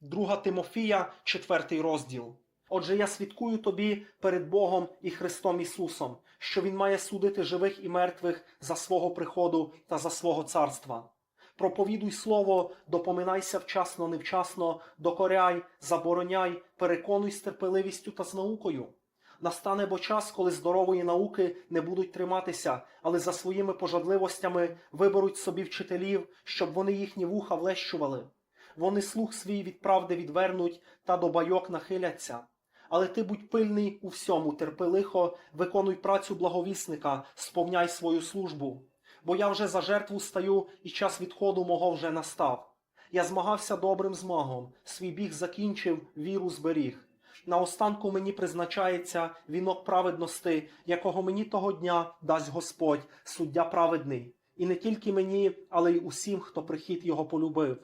Друга Тимофія, четвертий розділ. Отже, я свідкую тобі перед Богом і Христом Ісусом, що Він має судити живих і мертвих за свого приходу та за свого царства. Проповідуй слово, допоминайся вчасно, невчасно, докоряй, забороняй, переконуй з терпеливістю та з наукою. Настане бо час, коли здорової науки не будуть триматися, але за своїми пожадливостями виберуть собі вчителів, щоб вони їхні вуха влещували. Вони слух свій від правди відвернуть та до байок нахиляться. Але ти будь пильний у всьому, терпи лихо, виконуй працю благовісника, сповняй свою службу. Бо я вже за жертву стаю, і час відходу мого вже настав. Я змагався добрим змагом, свій біг закінчив, віру зберіг. Наостанку мені призначається вінок праведності, якого мені того дня дасть Господь, суддя праведний, і не тільки мені, але й усім, хто прихід його полюбив.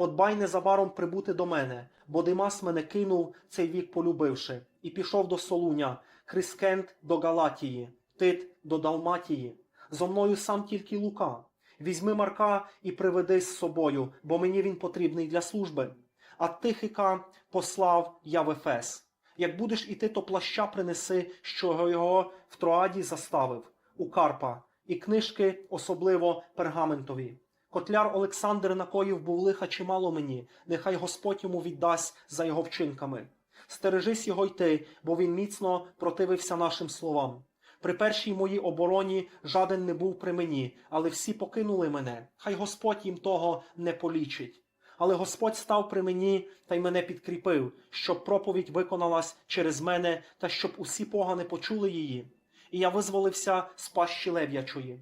Подбай незабаром прибути до мене, бо Димас мене кинув, цей вік полюбивши, і пішов до Солуня, Крискент до Галатії, Тит до Далматії. Зо мною сам тільки Лука. Візьми Марка і приведи з собою, бо мені він потрібний для служби. А Тихика послав я в Ефес. Як будеш іти, то плаща принеси, що його в Троаді заставив, у Карпа, і книжки, особливо пергаментові. Котляр Олександр накоїв був лиха чимало мені, нехай Господь йому віддасть за його вчинками. Стережись його йти, бо він міцно противився нашим словам. При першій моїй обороні жаден не був при мені, але всі покинули мене. Хай Господь їм того не полічить. Але Господь став при мені та й мене підкріпив, щоб проповідь виконалась через мене та щоб усі погани почули її. І я визволився з пащі лев'ячої.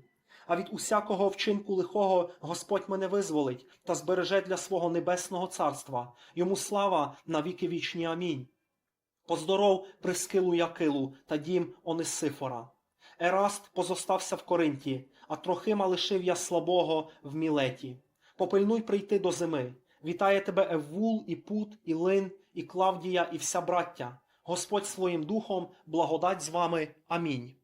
А від усякого вчинку лихого Господь мене визволить та збереже для свого небесного царства. Йому слава на віки вічні. Амінь. Поздоров прискилу Якилу та дім Онисифора. Ераст позостався в Коринті, а Трохима лишив я слабого в Мілеті. Попильнуй прийти до зими. Вітає тебе Еввул, і Пут, і Лин, і Клавдія, і вся браття. Господь своїм духом, благодать з вами. Амінь.